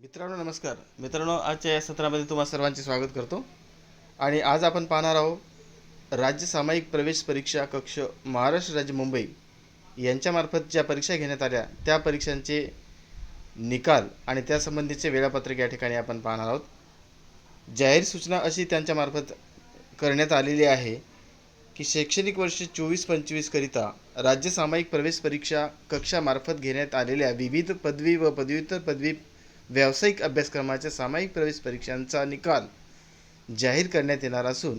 मित्रांनो नमस्कार. मित्रांनो आजच्या या सत्रामध्ये तुम्हा सर्वांचे स्वागत करतो. आणि आज आपण पाहणार आहोत राज्य सामायिक प्रवेश परीक्षा कक्ष महाराष्ट्र राज्य मुंबई यांच्यामार्फत ज्या परीक्षा घेण्यात आल्या त्या परीक्षांचे निकाल आणि त्यासंबंधीचे वेळापत्रक या ठिकाणी आपण पाहणार आहोत. जाहीर सूचना अशी त्यांच्यामार्फत करण्यात आलेली आहे की शैक्षणिक वर्ष चोवीस पंचवीसकरिता राज्य सामायिक प्रवेश परीक्षा कक्षामार्फत घेण्यात आलेल्या विविध पदवी व पदव्युत्तर पदवी व्यावसायिक अभ्यासक्रमाच्या सामायिक प्रवेश परीक्षांचा निकाल जाहीर करण्यात येणार असून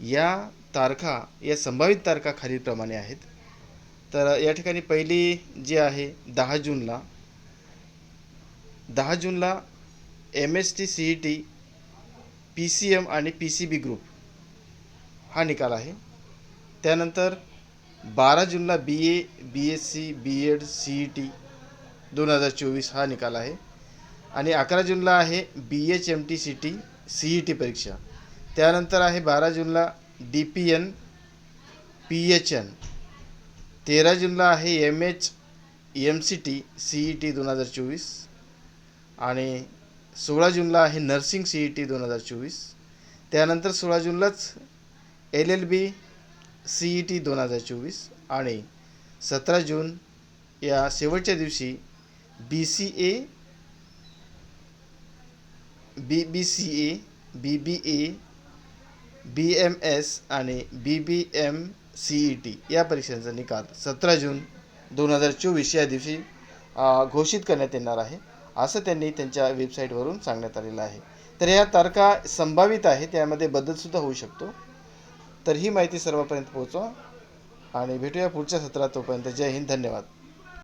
या तारखा या संभावित तारखा खालीलप्रमाणे आहेत. तर या ठिकाणी पहिली जी आहे दहा जूनला. दहा जूनला M S T C E T P C M आणि पी सी बी ग्रुप हा निकाल आहे. त्यानंतर बारा जूनला B A B S C B Ed C E T दोन हजार चोवीस हा निकाल आहे. आणि अकरा जूनला आहे B H M T C T C E T परीक्षा. त्यानंतर आहे बारा जूनला D P N P H N तेरा जूनला आहे M H M C T C E T दोन हजार चोवीस. आणि सोळा जूनला आहे नर्सिंग सी ई टी दोन हजार चोवीस. त्यानंतर सोळा जूनलाच L L B C E T दोन हजार चोवीस. आणि सतरा जून या शेवटच्या दिवशी B C A B B C A B B A B M S आणि B B M C E T या परीक्षांचा निकाल सतरा जून दोन हजार चोवीस या दिवशी घोषित करण्यात येणार आहे. असं त्यांनी त्यांच्या वेबसाईटवरून सांगण्यात आलेलं आहे. तर या तारखा संभावित आहे त्यामध्ये बदलसुद्धा होऊ शकतो. तर ही माहिती सर्वांपर्यंत पोहोचवा आणि भेटूया पुढच्या सत्रात तोपर्यंत. जय हिंद धन्यवाद.